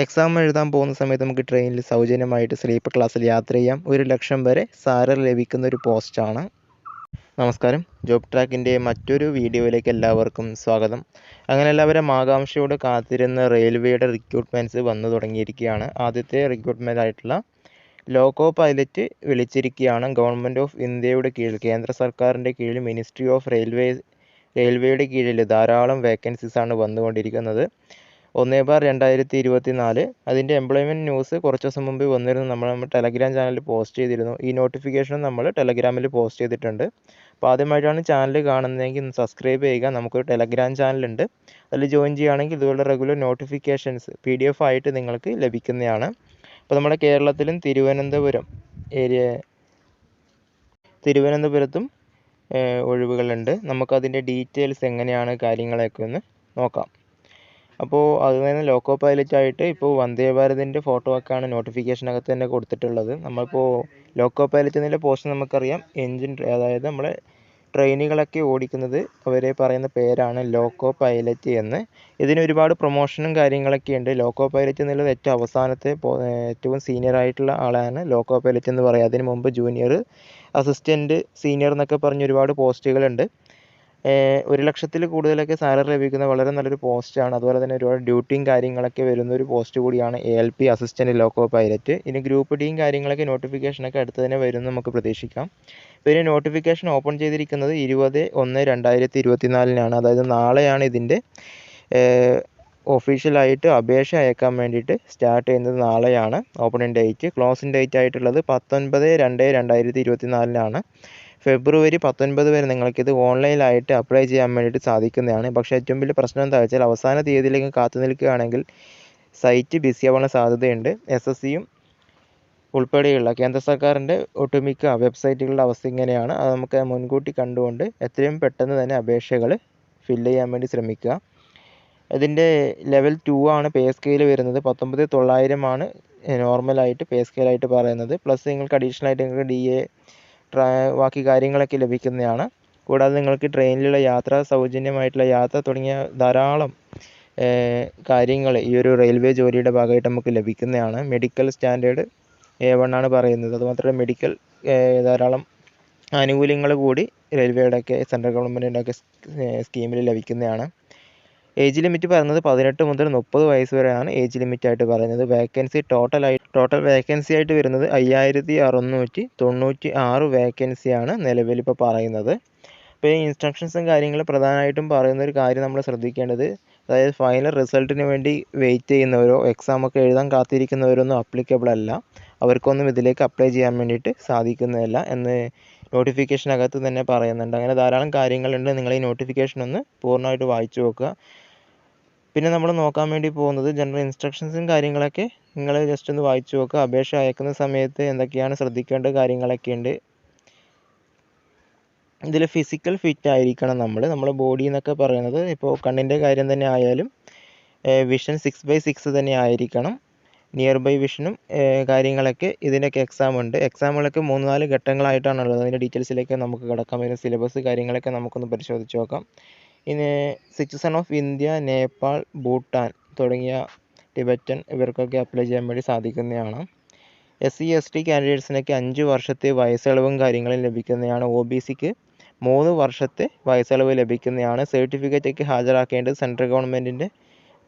Exam എഴുതാൻ പോകുന്ന സമയത്ത് നമുക്ക് ട്രെയിനിൽ സൗജന്യമായിട്ട് സ്ലീപ്പർ ക്ലാസ്സിൽ യാത്ര ചെയ്യാം. ഒരു ലക്ഷം വരെ സാലറി ലഭിക്കുന്ന ഒരു പോസ്റ്റാണ് നമസ്കാരം. ജോബ് ട്രാക്കിന്റെ മറ്റൊരു വീഡിയോയിലേക്ക് എല്ലാവർക്കും സ്വാഗതം. അങ്ങനെ എല്ലാവരും ആകാംക്ഷയോട് കാത്തിരുന്ന റെയിൽവേയുടെ റിക്രൂട്ട്മെന്റ്സ് വന്നു തുടങ്ങിയിരിക്കുകയാണ്. ആദ്യത്തെ റിക്രൂട്ട്മെന്റ് ആയിട്ടുള്ള ലോക്കോ പൈലറ്റ് വിളിച്ചിരിക്കുകയാണ്. ഗവൺമെന്റ് ഓഫ് ഇന്ത്യയുടെ കീഴിൽ കേന്ദ്ര സർക്കാരിന്റെ കീഴിൽ മിനിസ്ട്രി ഓഫ് റെയിൽവേ റെയിൽവേയുടെ കീഴിൽ ധാരാളം വേക്കൻസീസ് ആണ് വന്നുകൊണ്ടിരിക്കുന്നത്. ഒന്നേ ബാർ രണ്ടായിരത്തി ഇരുപത്തി നാല് അതിന്റെ എംപ്ലോയ്മെന്റ് ന്യൂസ് കുറച്ച് ദിവസം മുമ്പ് വന്നിരുന്നു. നമ്മൾ നമ്മൾ ടെലഗ്രാം ചാനലിൽ പോസ്റ്റ് ചെയ്തിരുന്നു. ഈ നോട്ടിഫിക്കേഷൻ നമ്മൾ ടെലഗ്രാമിൽ പോസ്റ്റ് ചെയ്തിട്ടുണ്ട്. അപ്പോൾ ആദ്യമായിട്ടാണ് ചാനൽ കാണുന്നതെങ്കിൽ സബ്സ്ക്രൈബ് ചെയ്യുക. നമുക്കൊരു ടെലഗ്രാം ചാനലുണ്ട് അതിൽ ജോയിൻ ചെയ്യുകയാണെങ്കിൽ ഇതുപോലെ regular notifications P D F ആയിട്ട് നിങ്ങൾക്ക് ലഭിക്കുന്നതാണ്. അപ്പോൾ നമ്മുടെ കേരളത്തിലും തിരുവനന്തപുരം ഏരിയ തിരുവനന്തപുരത്തും ഒഴിവുകളുണ്ട്. നമുക്കതിന്റെ ഡീറ്റെയിൽസ് എങ്ങനെയാണ് കാര്യങ്ങളൊക്കെ ഒന്ന് നോക്കാം. അപ്പോൾ അത് തന്നെ ലോക്കോ പൈലറ്റ് ആയിട്ട് ഇപ്പോൾ വന്ദേ ഭാരതിന്റെ ഫോട്ടോ ഒക്കെയാണ് നോട്ടിഫിക്കേഷനകത്ത് തന്നെ കൊടുത്തിട്ടുള്ളത്. നമ്മളിപ്പോൾ ലോക്കോ പൈലറ്റ് എന്നുള്ള പോസ്റ്റ് നമുക്കറിയാം. എൻജിൻ അതായത് നമ്മളെ ട്രെയിനുകളൊക്കെ ഓടിക്കുന്നത് അവരെ പറയുന്ന പേരാണ് ലോക്കോ പൈലറ്റ് എന്ന്. ഇതിന് ഒരുപാട് പ്രൊമോഷനും കാര്യങ്ങളൊക്കെ ഉണ്ട്. ലോക്കോ പൈലറ്റ് എന്നുള്ളത് ഏറ്റവും അവസാനത്തെ ഏറ്റവും സീനിയർ ആയിട്ടുള്ള ആളാണ് ലോക്കോ പൈലറ്റ് എന്ന് പറയുക അതിന് മുമ്പ് ജൂനിയർ അസിസ്റ്റന്റ് സീനിയർ എന്നൊക്കെ പറഞ്ഞ് ഒരുപാട് പോസ്റ്റുകളുണ്ട് ഒരു ലക്ഷത്തിൽ കൂടുതലൊക്കെ സാലറി ലഭിക്കുന്ന വളരെ നല്ലൊരു പോസ്റ്റാണ് അതുപോലെ തന്നെ ഒരുപാട് ഡ്യൂട്ടിയും കാര്യങ്ങളൊക്കെ വരുന്ന ഒരു പോസ്റ്റ് കൂടിയാണ് A L P assistant loco pilot ഇനി ഗ്രൂപ്പ് ഡിയും കാര്യങ്ങളൊക്കെ നോട്ടിഫിക്കേഷനൊക്കെ അടുത്ത് തന്നെ വരും നമുക്ക് പ്രതീക്ഷിക്കാം. പിന്നെ നോട്ടിഫിക്കേഷൻ ഓപ്പൺ ചെയ്തിരിക്കുന്നത് ഇരുപത് ഒന്ന് രണ്ടായിരത്തി ഇരുപത്തിനാലിനാണ് അതായത് നാളെയാണ് ഇതിന്റെ ഒഫീഷ്യലായിട്ട് അപേക്ഷ അയക്കാൻ വേണ്ടിയിട്ട് സ്റ്റാർട്ട് ചെയ്യുന്നത് നാളെയാണ്. ഓപ്പണിംഗ് ഡേറ്റ് ക്ലോസിംഗ് ഡേറ്റ് ആയിട്ടുള്ളത് പത്തൊൻപത് രണ്ട് രണ്ടായിരത്തി ഇരുപത്തിനാലിനാണ് ഫെബ്രുവരി പത്തൊൻപത് വരെ നിങ്ങൾക്കിത് ഓൺലൈനായിട്ട് അപ്ലൈ ചെയ്യാൻ വേണ്ടിയിട്ട് സാധിക്കുന്നതാണ്. പക്ഷേ ഏറ്റവും വലിയ പ്രശ്നം എന്താ വെച്ചാൽ അവസാന തീയതിയിലേക്ക് കാത്തു നിൽക്കുകയാണെങ്കിൽ സൈറ്റ് ബിസിയാവാനുള്ള സാധ്യതയുണ്ട്. എസ് എസ് സിയും ഉൾപ്പെടെയുള്ള കേന്ദ്ര സർക്കാരിന്റെ ഒട്ടുമിക്ക വെബ്സൈറ്റുകളുടെ അവസ്ഥ ഇങ്ങനെയാണ്. അത് നമുക്ക് മുൻകൂട്ടി കണ്ടുകൊണ്ട് എത്രയും പെട്ടെന്ന് തന്നെ അപേക്ഷകൾ ഫില്ല് ചെയ്യാൻ വേണ്ടി ശ്രമിക്കുക. ഇതിന്റെ ലെവൽ ടു ആണ് പേ സ്കെയിൽ വരുന്നത്. പത്തൊമ്പത് തൊള്ളായിരമാണ് നോർമലായിട്ട് പേ സ്കെയിലായിട്ട് പറയുന്നത്. പ്ലസ് നിങ്ങൾക്ക് അഡീഷണൽ ആയിട്ട് നിങ്ങൾക്ക് ഡി എ ബാക്കി കാര്യങ്ങളൊക്കെ ലഭിക്കുന്നതാണ്. കൂടാതെ നിങ്ങൾക്ക് ട്രെയിനിലുള്ള യാത്ര സൗജന്യമായിട്ടുള്ള യാത്ര തുടങ്ങിയ ധാരാളം കാര്യങ്ങൾ ഈ ഒരു റെയിൽവേ ജോലിയുടെ ഭാഗമായിട്ട് നമുക്ക് ലഭിക്കുന്നതാണ്. മെഡിക്കൽ സ്റ്റാൻഡേർഡ് എ വൺ ആണ് പറയുന്നത്. അതുമാത്രമല്ല മെഡിക്കൽ ധാരാളം ആനുകൂല്യങ്ങൾ കൂടി റെയിൽവേയുടെയൊക്കെ സെൻട്രൽ ഗവൺമെന്റിന്റെ ഒക്കെ സ്കീമിൽ ലഭിക്കുന്നതാണ്. ഏജ് ലിമിറ്റ് പറയുന്നത് പതിനെട്ട് മുതൽ മുപ്പത് വയസ്സ് വരെയാണ് ഏജ് ലിമിറ്റായിട്ട് പറയുന്നത്. വേക്കൻസി ടോട്ടലായി ടോട്ടൽ വേക്കൻസി ആയിട്ട് വരുന്നത് അയ്യായിരത്തി അറുന്നൂറ്റി തൊണ്ണൂറ്റി ആറ് വേക്കൻസിയാണ് നിലവിൽ ഇപ്പോൾ പറയുന്നത്. അപ്പോൾ ഈ ഇൻസ്ട്രക്ഷൻസും കാര്യങ്ങളും പ്രധാനമായിട്ടും പറയുന്ന ഒരു കാര്യം നമ്മൾ ശ്രദ്ധിക്കേണ്ടത് അതായത് ഫൈനൽ റിസൾട്ടിന് വേണ്ടി വെയിറ്റ് ചെയ്യുന്നവരോ എക്സാം ഒക്കെ എഴുതാൻ കാത്തിരിക്കുന്നവരൊന്നും അപ്ലിക്കബിൾ അല്ല. അവർക്കൊന്നും ഇതിലേക്ക് അപ്ലൈ ചെയ്യാൻ വേണ്ടിയിട്ട് സാധിക്കുന്നതല്ല എന്ന് നോട്ടിഫിക്കേഷനകത്ത് തന്നെ പറയുന്നുണ്ട്. അങ്ങനെ ധാരാളം കാര്യങ്ങളുണ്ട്. നിങ്ങൾ ഈ നോട്ടിഫിക്കേഷൻ ഒന്ന് പൂർണമായിട്ട് വായിച്ചു നോക്കുക. പിന്നെ നമ്മൾ നോക്കാൻ വേണ്ടി പോകുന്നത് ജനറൽ ഇൻസ്ട്രക്ഷൻസും കാര്യങ്ങളൊക്കെ നിങ്ങൾ ജസ്റ്റ് ഒന്ന് വായിച്ചു നോക്കുക അപേക്ഷ അയക്കുന്ന സമയത്ത് എന്തൊക്കെയാണ് ശ്രദ്ധിക്കേണ്ട കാര്യങ്ങളൊക്കെ ഉണ്ട്. ഇതിൽ ഫിസിക്കൽ ഫിറ്റ് ആയിരിക്കണം നമ്മൾ നമ്മുടെ ബോഡി എന്നൊക്കെ പറയുന്നത് ഇപ്പോൾ കണ്ണിന്റെ കാര്യം തന്നെ ആയാലും വിഷൻ സിക്സ് ബൈ സിക്സ് തന്നെ ആയിരിക്കണം. നിയർ ബൈ വിഷനും കാര്യങ്ങളൊക്കെ ഇതിനൊക്കെ എക്സാം ഉണ്ട്. എക്സാമുകളൊക്കെ മൂന്ന് നാല് ഘട്ടങ്ങളായിട്ടാണുള്ളത്. അതിന്റെ ഡീറ്റെയിൽസിലേക്ക് നമുക്ക് കിടക്കാൻ അതിന്റെ സിലബസ് കാര്യങ്ങളൊക്കെ നമുക്കൊന്ന് പരിശോധിച്ച് നോക്കാം. Citizen of India Nepal Bhutan Tibetan Tibetan ഇവർക്കൊക്കെ അപ്ലൈ ചെയ്യാൻ വേണ്ടി സാധിക്കുന്നതാണ്. എസ് സി എസ് ടി കാൻഡിഡേറ്റ്സിനൊക്കെ അഞ്ച് വർഷത്തെ വയസ്സളവും കാര്യങ്ങളും ലഭിക്കുന്നതാണ്. ഒ ബി സിക്ക് മൂന്ന് വർഷത്തെ വയസ്സളവ് ലഭിക്കുന്നതാണ്. സർട്ടിഫിക്കറ്റൊക്കെ ഹാജരാക്കേണ്ടത് സെൻട്രൽ ഗവൺമെന്റിന്റെ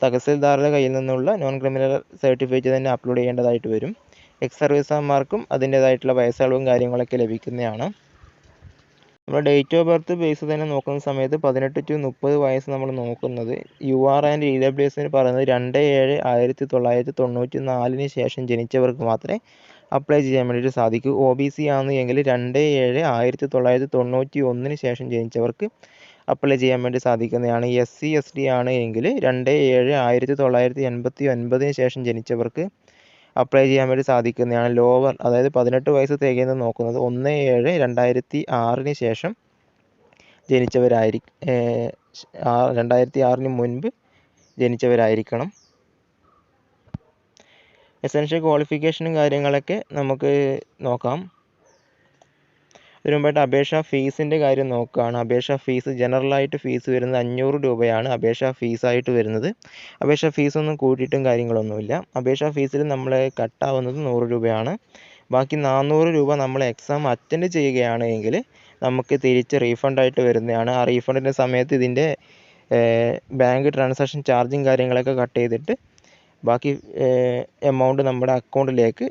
തഹസിൽദാറുടെ കയ്യിൽ നിന്നുള്ള നോൺ ക്രിമിനൽ സർട്ടിഫിക്കറ്റ് തന്നെ അപ്ലോഡ് ചെയ്യേണ്ടതായിട്ട് വരും. എക്സ് സർവീസർമാർക്കും അതിന്റേതായിട്ടുള്ള വയസ്സളവും കാര്യങ്ങളൊക്കെ ലഭിക്കുന്നതാണ്. നമ്മൾ ഡേറ്റ് ഓഫ് ബർത്ത് ബേസ് തന്നെ നോക്കുന്ന സമയത്ത് പതിനെട്ട് ടു മുപ്പത് വയസ്സ് നമ്മൾ നോക്കുന്നത്. U R and E W എസിന് പറയുന്നത് രണ്ട് ഏഴ് ആയിരത്തി തൊള്ളായിരത്തി തൊണ്ണൂറ്റി നാലിന് ശേഷം ജനിച്ചവർക്ക് മാത്രമേ അപ്ലൈ ചെയ്യാൻ വേണ്ടിയിട്ട് സാധിക്കൂ. ഒ ബി സി ആണ് എങ്കിൽ രണ്ട് ഏഴ് ആയിരത്തി തൊള്ളായിരത്തി തൊണ്ണൂറ്റി ഒന്നിന് ശേഷം ജനിച്ചവർക്ക് അപ്ലൈ ചെയ്യാൻ വേണ്ടി സാധിക്കുന്നതാണ്. എസ് സി എസ് ടി ആണ് എങ്കിൽ രണ്ട് ഏഴ് ആയിരത്തി തൊള്ളായിരത്തി എൺപത്തി ഒൻപതിന് ശേഷം ജനിച്ചവർക്ക് അപ്ലൈ ചെയ്യാൻ വേണ്ടി സാധിക്കുന്നതാണ്. ലോവർ അതായത് പതിനെട്ട് വയസ്സ് തികയുന്നത് നോക്കുന്നത് ഒന്ന് ഏഴ് രണ്ടായിരത്തി ആറിന് ശേഷം ജനിച്ചവരായിരി രണ്ടായിരത്തി ആറിന് മുൻപ് ജനിച്ചവരായിരിക്കണം. എസൻഷ്യൽ ക്വാളിഫിക്കേഷനും കാര്യങ്ങളൊക്കെ നമുക്ക് നോക്കാം. ഇതിനു മുമ്പായിട്ട് അപേക്ഷാ ഫീസിന്റെ കാര്യം നോക്കുകയാണ്. അപേക്ഷാ ഫീസ് ജനറലായിട്ട് ഫീസ് വരുന്നത് അഞ്ഞൂറ് രൂപയാണ്. അപേക്ഷാ ഫീസായിട്ട് വരുന്നത്. അപേക്ഷാ ഫീസൊന്നും കൂട്ടിയിട്ടും കാര്യങ്ങളൊന്നുമില്ല. അപേക്ഷാ ഫീസിൽ നമ്മൾ കട്ടാവുന്നത് നൂറ് രൂപയാണ്. ബാക്കി നാനൂറ് രൂപ നമ്മൾ എക്സാം അറ്റൻഡ് ചെയ്യുകയാണ് എങ്കിൽ നമുക്ക് തിരിച്ച് റീഫണ്ടായിട്ട് വരുന്നതാണ്. ആ റീഫണ്ടിന്റെ സമയത്ത് ഇതിന്റെ ബാങ്ക് ട്രാൻസാക്ഷൻ ചാർജും കാര്യങ്ങളൊക്കെ കട്ട് ചെയ്തിട്ട് ബാക്കി എമൗണ്ട് നമ്മുടെ അക്കൗണ്ടിലേക്ക്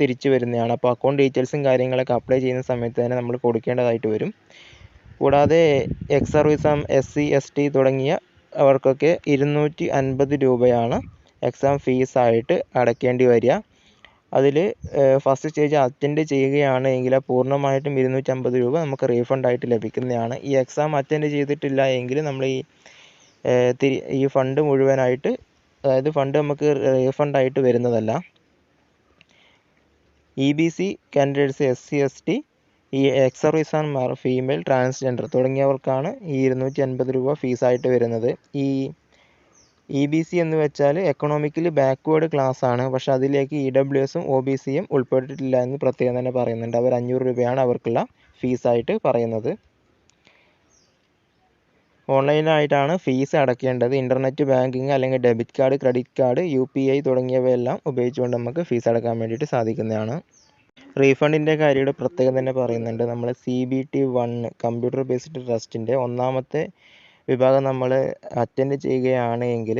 തിരിച്ചു വരുന്നതാണ്. അപ്പോൾ അക്കൗണ്ട് ഡീറ്റെയിൽസും കാര്യങ്ങളൊക്കെ അപ്ലൈ ചെയ്യുന്ന സമയത്ത് തന്നെ നമ്മൾ കൊടുക്കേണ്ടതായിട്ട് വരും. കൂടാതെ ex service S C S T തുടങ്ങിയ അവർക്കൊക്കെ ഇരുന്നൂറ്റി അൻപത് രൂപയാണ് എക്സാം ഫീസായിട്ട് അടയ്ക്കേണ്ടി വരിക. അതിൽ ഫസ്റ്റ് സ്റ്റേജ് അറ്റൻഡ് ചെയ്യുകയാണ് എങ്കിൽ പൂർണമായിട്ടും ഇരുന്നൂറ്റമ്പത് രൂപ നമുക്ക് റീഫണ്ടായിട്ട് ലഭിക്കുന്നതാണ്. ഈ എക്സാം അറ്റൻഡ് ചെയ്തിട്ടില്ല എങ്കിൽ നമ്മൾ ഈ ഈ ഫണ്ട് മുഴുവനായിട്ട് അതായത് ഫണ്ട് നമുക്ക് റീഫണ്ടായിട്ട് വരുന്നതല്ല. E B C candidates S C S T ഈ ex service and female transgender തുടങ്ങിയവർക്കാണ് ഈ ഇരുന്നൂറ്റി അൻപത് രൂപ ഫീസായിട്ട് വരുന്നത്. ഈ ഇ ബി സി എന്ന് വെച്ചാൽ എക്കണോമിക്കലി ബാക്ക്വേർഡ് ക്ലാസ് ആണ്. പക്ഷെ അതിലേക്ക് ഇ ഡബ്ല്യു എസും ഒ ബി സിയും ഉൾപ്പെട്ടിട്ടില്ല എന്ന് പ്രത്യേകം തന്നെ പറയുന്നുണ്ട്. അവർ അഞ്ഞൂറ് രൂപയാണ് അവർക്കുള്ള ഫീസായിട്ട് പറയുന്നത്. ഓൺലൈനായിട്ടാണ് ഫീസ് അടയ്ക്കേണ്ടത് ഇന്റർനെറ്റ് ബാങ്കിങ് അല്ലെങ്കിൽ debit card credit card U P I തുടങ്ങിയവയെല്ലാം ഉപയോഗിച്ചുകൊണ്ട് നമുക്ക് ഫീസ് അടക്കാൻ വേണ്ടിയിട്ട് സാധിക്കുന്നതാണ്. റീഫണ്ടിന്റെ കാര്യയുടെ പ്രത്യേകം തന്നെ പറയുന്നുണ്ട്. നമ്മൾ C B T one computer based ട്രസ്റ്റിന്റെ ഒന്നാമത്തെ വിഭാഗം നമ്മൾ അറ്റൻഡ് ചെയ്യുകയാണ് എങ്കിൽ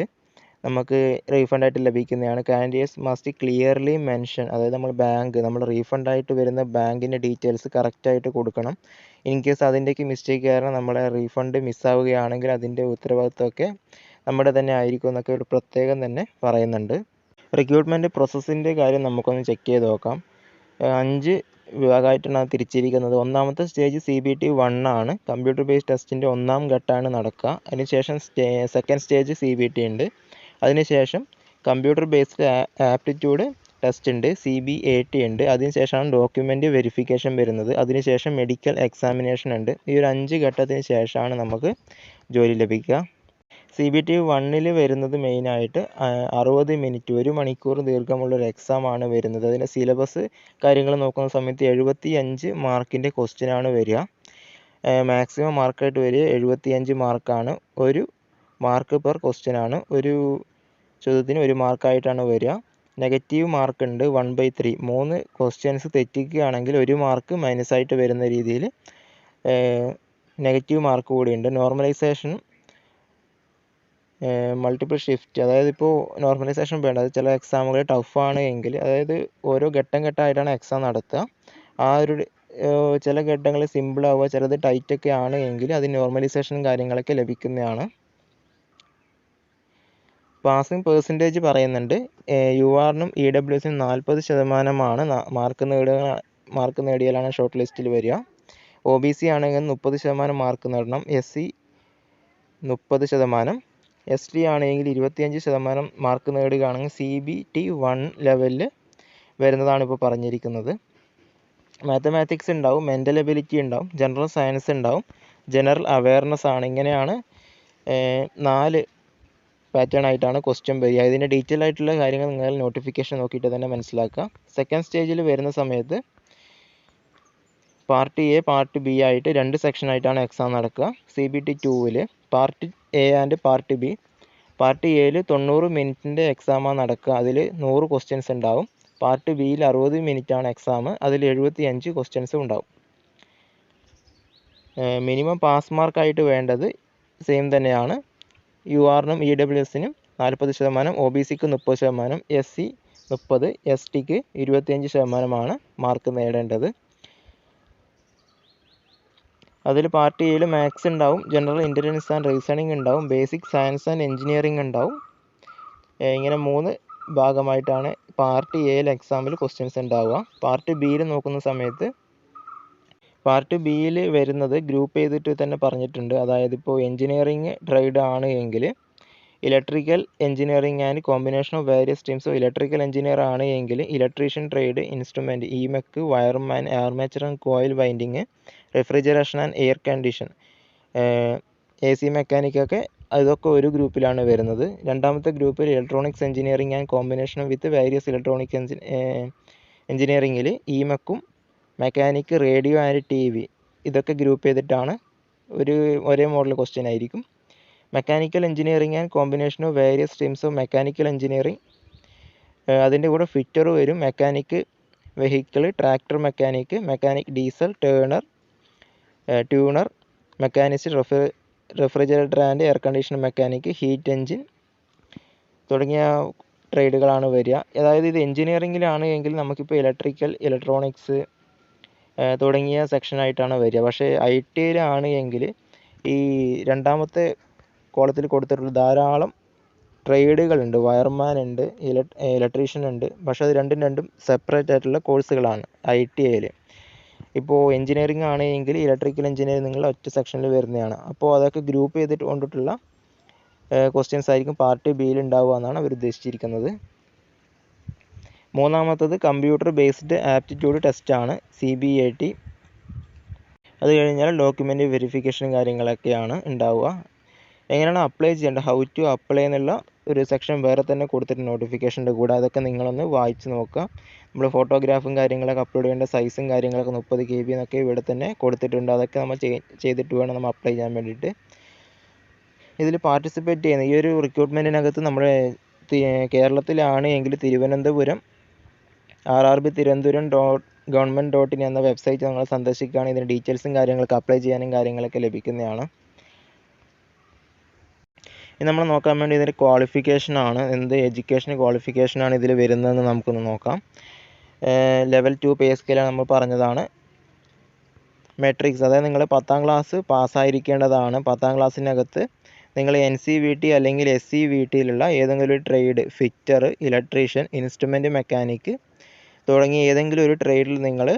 നമുക്ക് റീഫണ്ട് ആയിട്ട് ലഭിക്കുന്നതാണ്. കാൻഡിഡേറ്റ്സ് മസ്റ്റ് ക്ലിയർലി മെൻഷൻ അതായത് നമ്മൾ ബാങ്ക് നമ്മൾ റീഫണ്ട് ആയിട്ട് വരുന്ന ബാങ്കിന്റെ ഡീറ്റെയിൽസ് കറക്റ്റായിട്ട് കൊടുക്കണം. ഇൻ കേസ് അതിന്റെയൊക്കെ മിസ്റ്റേക്ക് കാരണം നമ്മളെ റീഫണ്ട് മിസ്സാവുകയാണെങ്കിൽ അതിന്റെ ഉത്തരവാദിത്തമൊക്കെ നമ്മുടെ തന്നെ ആയിരിക്കും എന്നൊക്കെ ഒരു പ്രത്യേകം തന്നെ പറയുന്നുണ്ട്. റിക്രൂട്ട്മെന്റ് പ്രോസസ്സിന്റെ കാര്യം നമുക്കൊന്ന് ചെക്ക് ചെയ്ത് നോക്കാം. അഞ്ച് വിഭാഗമായിട്ടാണ് തിരിച്ചിരിക്കുന്നത്. ഒന്നാമത്തെ stage C B T one ആണ്. കമ്പ്യൂട്ടർ ബേസ്ഡ് ടെസ്റ്റിന്റെ ഒന്നാം ഘട്ടമാണ് നടക്കുക. അതിനുശേഷം stay second stage C B T ഉണ്ട്. അതിനുശേഷം കമ്പ്യൂട്ടർ ബേസ്ഡ് ആപ്റ്റിറ്റ്യൂഡ് ടെസ്റ്റ് ഉണ്ട് സി ബി എ ടി ഉണ്ട്. അതിനുശേഷമാണ് ഡോക്യുമെന്റ് വെരിഫിക്കേഷൻ വരുന്നത്. അതിനുശേഷം മെഡിക്കൽ എക്സാമിനേഷൻ ഉണ്ട്. ഈ ഒരു അഞ്ച് ഘട്ടത്തിന് ശേഷമാണ് നമുക്ക് ജോലി ലഭിക്കുക. സി ബി ടി വണ്ണിൽ വരുന്നത് മെയിനായിട്ട് അറുപത് മിനിറ്റ് ഒരു മണിക്കൂർ ദീർഘമുള്ള ദീർഘമുള്ളൊരു എക്സാമാണ് വരുന്നത്. അതിന്റെ സിലബസ് കാര്യങ്ങൾ നോക്കുന്ന സമയത്ത് എഴുപത്തി അഞ്ച് മാർക്കിന്റെ ക്വസ്റ്റ്യനാണ് വരിക. മാക്സിമം മാർക്കായിട്ട് വരിക എഴുപത്തി അഞ്ച് മാർക്കാണ് ഒരു മാർക്ക് പെർ ക്വസ്റ്റ്യനാണ് ഒരു ചോദ്യത്തിന് ഒരു മാർക്കായിട്ടാണ് വരിക. നെഗറ്റീവ് മാർക്ക് ഉണ്ട് വൺ ബൈ ത്രീ മൂന്ന് ക്വസ്റ്റ്യൻസ് തെറ്റിക്കുകയാണെങ്കിൽ ഒരു മാർക്ക് മൈനസ് ആയിട്ട് വരുന്ന രീതിയിൽ നെഗറ്റീവ് മാർക്ക് കൂടിയുണ്ട് നോർമലൈസേഷൻ മൾട്ടിപ്പിൾ ഷിഫ്റ്റ് അതായത് ഇപ്പോൾ നോർമലൈസേഷൻ വേണ്ട. അത് ചില എക്സാമുകൾ ടഫാണ് എങ്കിൽ അതായത് ഓരോ ഘട്ടം ഘട്ടമായിട്ടാണ് എക്സാം നടത്തുക. ആ ഒരു ചില ഘട്ടങ്ങൾ സിമ്പിൾ ആവുക ചിലത് ടൈറ്റ് ഒക്കെ ആണ് എങ്കിൽ അത് നോർമലൈസേഷൻ കാര്യങ്ങളൊക്കെ ലഭിക്കുന്നതാണ്. പാസിംഗ് പേഴ്സന്റേജ് പറയുന്നുണ്ട്. യു ആറിനും ഇ ഡബ്ല്യു എസിനും നാൽപ്പത് ശതമാനമാണ് മാർക്ക് നേടുക മാർക്ക് നേടിയാലാണ് ഷോർട്ട് ലിസ്റ്റിൽ വരിക. ഒ ബി സി ആണെങ്കിൽ മുപ്പത് ശതമാനം മാർക്ക് നേടണം. എസ് സി മുപ്പത് ശതമാനം. എസ് ടി ആണെങ്കിൽ ഇരുപത്തിയഞ്ച് ശതമാനം മാർക്ക് നേടുകയാണെങ്കിൽ സി ബി ടി വൺ ലെവലിൽ വരുന്നതാണ് ഇപ്പോൾ പറഞ്ഞിരിക്കുന്നത്. മാത്തമാറ്റിക്സ് ഉണ്ടാവും മെന്റൽ എബിലിറ്റി ഉണ്ടാവും ജനറൽ സയൻസ് ഉണ്ടാവും ജനറൽ അവയർനെസ് ആണ്. ഇങ്ങനെയാണ് നാല് പാറ്റേൺ ആയിട്ടാണ് ക്വസ്റ്റ്യൻ വരിക. ഇതിന്റെ ഡീറ്റെയിൽ ആയിട്ടുള്ള കാര്യങ്ങൾ നിങ്ങൾ നോട്ടിഫിക്കേഷൻ നോക്കിയിട്ട് തന്നെ മനസ്സിലാക്കുക. സെക്കൻഡ് സ്റ്റേജിൽ വരുന്ന സമയത്ത് പാർട്ട് എ പാർട്ട് ബി ആയിട്ട് രണ്ട് സെക്ഷൻ ആയിട്ടാണ് എക്സാം നടക്കുക. സി ബി ടി ടൂവിൽ part A and part B part എയിൽ തൊണ്ണൂറ് മിനിറ്റിന്റെ എക്സാമാണ് നടക്കുക. അതിൽ നൂറ് ക്വസ്റ്റ്യൻസ് ഉണ്ടാവും. പാർട്ട് ബിയിൽ അറുപത് മിനിറ്റാണ് എക്സാം അതിൽ എഴുപത്തി അഞ്ച് ക്വസ്റ്റ്യൻസും ഉണ്ടാവും. മിനിമം പാസ് മാർക്കായിട്ട് വേണ്ടത് സെയിം തന്നെയാണ്. യു ആറിനും ഇ ഡബ്ല്യു എസിനും നാൽപ്പത് ശതമാനം ഒ ബി സിക്ക് മുപ്പത് ശതമാനം എസ് സി മുപ്പത് എസ് ടിക്ക് ഇരുപത്തിയഞ്ച് ശതമാനമാണ് മാർക്ക് നേടേണ്ടത്. അതിൽ പാർട്ട് എയിൽ മാത്സ് ഉണ്ടാവും ജനറൽ ഇന്റലിജൻസ് ആൻഡ് റീസണിങ് ഉണ്ടാവും ബേസിക് സയൻസ് ആൻഡ് എഞ്ചിനീയറിംഗ് ഉണ്ടാവും. ഇങ്ങനെ മൂന്ന് ഭാഗമായിട്ടാണ് പാർട്ട് എയിൽ എക്സാമിൽ ക്വസ്റ്റ്യൻസ് ഉണ്ടാവുക. പാർട്ട് ബിയിൽ നോക്കുന്ന സമയത്ത് പാർട്ട് ബിയിൽ വരുന്നത് ഗ്രൂപ്പ് ചെയ്തിട്ട് തന്നെ പറഞ്ഞിട്ടുണ്ട്. അതായത് ഇപ്പോൾ എഞ്ചിനീയറിംഗ് ട്രേഡ് ആണ് എങ്കിൽ electrical engineering and combination of various of electrical engineer ആണ് എങ്കിൽ electrician trade instrument ഇമെക്ക് wireman armature and coil winding refrigeration and air condition A C മെക്കാനിക്കൊക്കെ അതൊക്കെ ഒരു ഗ്രൂപ്പിലാണ് വരുന്നത്. രണ്ടാമത്തെ ഗ്രൂപ്പിൽ electronics engineering and combination with various electronic എഞ്ചി എഞ്ചിനീയറിംഗിൽ ഇമെക്കും mechanic radio and T V ഇതൊക്കെ ഗ്രൂപ്പ് ചെയ്തിട്ടാണ് ഒരു ഒരേ മോഡൽ ക്വസ്റ്റ്യൻ ആയിരിക്കും. Mechanical engineering and combination of various streams of mechanical engineering അതിന്റെ കൂടെ ഫിറ്റർ വരും. Mechanic vehicle tractor mechanic mechanic diesel turner tuner machinist റെഫ്രി refrigerator and air condition mechanic heat engine തുടങ്ങിയ ട്രേഡുകളാണ് വരിക. അതായത് ഇത് എഞ്ചിനീയറിങ്ങിലാണ് എങ്കിൽ നമുക്കിപ്പോൾ ഇലക്ട്രിക്കൽ ഇലക്ട്രോണിക്സ് തുടങ്ങിയ സെക്ഷനായിട്ടാണ് വരിക. പക്ഷേ ഐ ടി എങ്കിൽ ഈ രണ്ടാമത്തെ കോളത്തിൽ കൊടുത്തിട്ടുള്ള ധാരാളം ട്രേഡുകളുണ്ട് വയർമാൻ ഉണ്ട് ഇലക്ട്രീഷ്യൻ ഉണ്ട്. പക്ഷേ അത് രണ്ടും രണ്ടും സെപ്പറേറ്റ് ആയിട്ടുള്ള കോഴ്സുകളാണ് ഐ ടി ഐയിൽ ഇപ്പോൾ എഞ്ചിനീയറിംഗ് ആണെങ്കിൽ ഇലക്ട്രിക്കൽ എഞ്ചിനീയറിംഗ് നിങ്ങൾ ഒറ്റ സെക്ഷനിൽ വരുന്നതാണ്. അപ്പോൾ അതൊക്കെ ഗ്രൂപ്പ് ചെയ്തിട്ട് കൊണ്ടിട്ടുള്ള ക്വസ്റ്റ്യൻസ് ആയിരിക്കും പാർട്ട് ബിയിൽ ഉണ്ടാവുക എന്നാണ് അവർ ഉദ്ദേശിച്ചിരിക്കുന്നത്. മൂന്നാമത്തത് കമ്പ്യൂട്ടർ ബേസ്ഡ് ആപ്റ്റിറ്റ്യൂഡ് ടെസ്റ്റാണ് സി ബി എ ടി അത് കഴിഞ്ഞാൽ ഡോക്യുമെന്റ് വെരിഫിക്കേഷൻ കാര്യങ്ങളൊക്കെയാണ് ഉണ്ടാവുക. എങ്ങനെയാണ് അപ്ലൈ ചെയ്യേണ്ടത്? ഹൗ ടു അപ്ലൈ എന്നുള്ള ഒരു സെക്ഷൻ വേറെ തന്നെ കൊടുത്തിട്ടുണ്ട് നോട്ടിഫിക്കേഷന്റെ കൂടെ അതൊക്കെ നിങ്ങളൊന്ന് വായിച്ച് നോക്കുക. നമ്മൾ ഫോട്ടോഗ്രാഫും കാര്യങ്ങളൊക്കെ അപ്ലോഡ് ചെയ്യേണ്ട സൈസും കാര്യങ്ങളൊക്കെ മുപ്പത് കെ ബി എന്നൊക്കെ ഇവിടെ തന്നെ കൊടുത്തിട്ടുണ്ട്. അതൊക്കെ നമ്മൾ ചെയ്തിട്ട് വേണം നമ്മൾ അപ്ലൈ ചെയ്യാൻ വേണ്ടിയിട്ട്. ഇതിൽ പാർട്ടിസിപ്പേറ്റ് ചെയ്യുന്ന ഈ ഒരു റിക്രൂട്ട്മെന്റിനകത്ത് നമ്മുടെ കേരളത്തിലാണ് എങ്കിൽ Thiruvananthapuram R R B Thiruvananthapuram dot government dot in എന്ന വെബ്സൈറ്റ് നിങ്ങൾ സന്ദർശിക്കുകയാണ്. ഇതിന്റെ ഡീറ്റെയിൽസും കാര്യങ്ങളൊക്കെ അപ്ലൈ ചെയ്യാനും കാര്യങ്ങളൊക്കെ ലഭിക്കുന്നതാണ്. ഇനി നമ്മൾ നോക്കാൻ വേണ്ടി ഇതിന്റെ ക്വാളിഫിക്കേഷനാണ് എന്ത് എഡ്യൂക്കേഷൻ ക്വാളിഫിക്കേഷനാണ് ഇതിൽ വരുന്നതെന്ന് നമുക്കൊന്ന് നോക്കാം. ലെവൽ ടു പേ സ്കെയിലാണ് നമ്മൾ പറഞ്ഞതാണ്. മെട്രിക്സ് അതായത് നിങ്ങൾ പത്താം ക്ലാസ് പാസ്സായിരിക്കേണ്ടതാണ് പത്താം ക്ലാസ്സിനകത്ത് നിങ്ങൾ എൻ സി വി ടി അല്ലെങ്കിൽ എസ് സി വി ടിയിലുള്ള ഏതെങ്കിലും ഒരു trade fitter electrician instrument mechanic തുടങ്ങിയ ഏതെങ്കിലും ഒരു ട്രേഡിൽ നിങ്ങൾ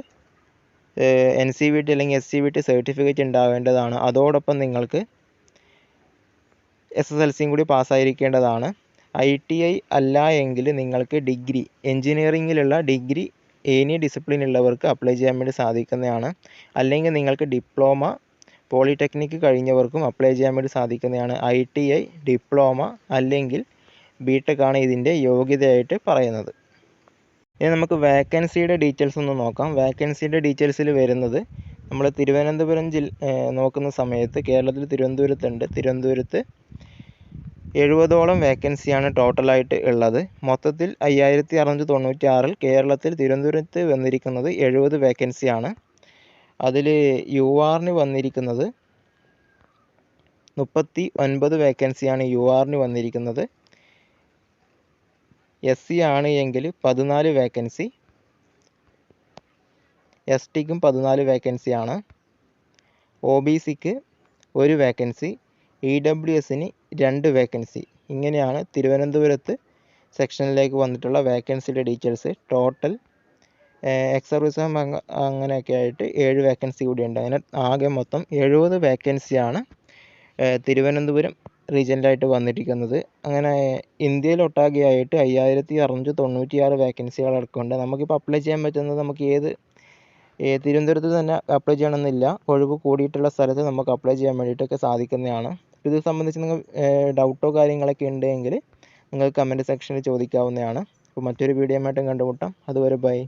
എൻ സി വി ടി അല്ലെങ്കിൽ S C V T certificate ഉണ്ടാവേണ്ടതാണ്. അതോടൊപ്പം നിങ്ങൾക്ക് എസ് എസ് എൽ സിയും കൂടി പാസ്സായിരിക്കേണ്ടതാണ്. ഐ ടി ഐ അല്ല എങ്കിൽ നിങ്ങൾക്ക് ഡിഗ്രി എൻജിനീയറിങ്ങിലുള്ള ഡിഗ്രി ഡിസിപ്ലിൻ ഉള്ളവർക്ക് അപ്ലൈ ചെയ്യാൻ വേണ്ടി സാധിക്കുന്നതാണ്. അല്ലെങ്കിൽ നിങ്ങൾക്ക് ഡിപ്ലോമ പോളിടെക്നിക്ക് കഴിഞ്ഞവർക്കും അപ്ലൈ ചെയ്യാൻ വേണ്ടി സാധിക്കുന്നതാണ്. ഐ ടി ഐ ഡിപ്ലോമ അല്ലെങ്കിൽ ബി ടെക് ആണ് ഇതിന്റെ യോഗ്യതയായിട്ട് പറയുന്നത്. ഇനി നമുക്ക് വേക്കൻസിയുടെ ഡീറ്റെയിൽസ് ഒന്ന് നോക്കാം. വേക്കൻസിയുടെ ഡീറ്റെയിൽസിൽ വരുന്നത് നമ്മൾ തിരുവനന്തപുരം ജില്ല നോക്കുന്ന സമയത്ത് കേരളത്തിൽ തിരുവനന്തപുരത്തുണ്ട്. തിരുവനന്തപുരത്ത് എഴുപതോളം വേക്കൻസിയാണ് ടോട്ടലായിട്ട് ഉള്ളത്. മൊത്തത്തിൽ അയ്യായിരത്തി അറുന്നൂറ്റി തൊണ്ണൂറ്റി ആറിൽ കേരളത്തിൽ തിരുവനന്തപുരത്ത് വന്നിരിക്കുന്നത് എഴുപത് വേക്കൻസിയാണ് അതിൽ യു ആറിന് വന്നിരിക്കുന്നത് മുപ്പത്തി ഒൻപത് വേക്കൻസിയാണ് യു ആറിന് വന്നിരിക്കുന്നത്. എസ് സി ആണ് എങ്കിൽ പതിനാല് വേക്കൻസി എസ് ടിക്കും പതിനാല് വേക്കൻസിയാണ് ഒ ബി സിക്ക് ഒരു വേക്കൻസി ഇ ഡബ്ല്യു എസിന് രണ്ട് വേക്കൻസി ഇങ്ങനെയാണ് തിരുവനന്തപുരത്ത് സെക്ഷനിലേക്ക് വന്നിട്ടുള്ള വേക്കൻസിയുടെ ഡീറ്റെയിൽസ് ടോട്ടൽ എക്സ് സർവീസ് അങ്ങനെയൊക്കെ ആയിട്ട് ഏഴ് വേക്കൻസി കൂടിയുണ്ട്. അങ്ങനെ ആകെ മൊത്തം എഴുപത് വേക്കൻസിയാണ് തിരുവനന്തപുരം റീജിയനിലായിട്ട് വന്നിരിക്കുന്നത്. അങ്ങനെ ഇന്ത്യയിലൊട്ടാകെയായിട്ട് അയ്യായിരത്തി അറുന്നൂറ്റി തൊണ്ണൂറ്റിയാറ് വേക്കൻസികൾ അടക്കമുണ്ട് നമുക്കിപ്പോൾ അപ്ലൈ ചെയ്യാൻ പറ്റുന്നത് നമുക്ക് ഏത് തിരുവനന്തപുരത്ത് തന്നെ അപ്ലൈ ചെയ്യണമെന്നില്ല. ഒഴിവ് കൂടിയിട്ടുള്ള സ്ഥലത്ത് നമുക്ക് അപ്ലൈ ചെയ്യാൻ വേണ്ടിയിട്ടൊക്കെ സാധിക്കുന്നതാണ്. ഇത് സംബന്ധിച്ച് നിങ്ങൾ ഡൗട്ടോ കാര്യങ്ങളൊക്കെ ഉണ്ടെങ്കിൽ നിങ്ങൾ കമന്റ് സെക്ഷനിൽ ചോദിക്കാവുന്നതാണ്. അപ്പോൾ മറ്റൊരു വീഡിയോ ആയിട്ടും കണ്ടുമുട്ടാം. അതുവരെ ബൈ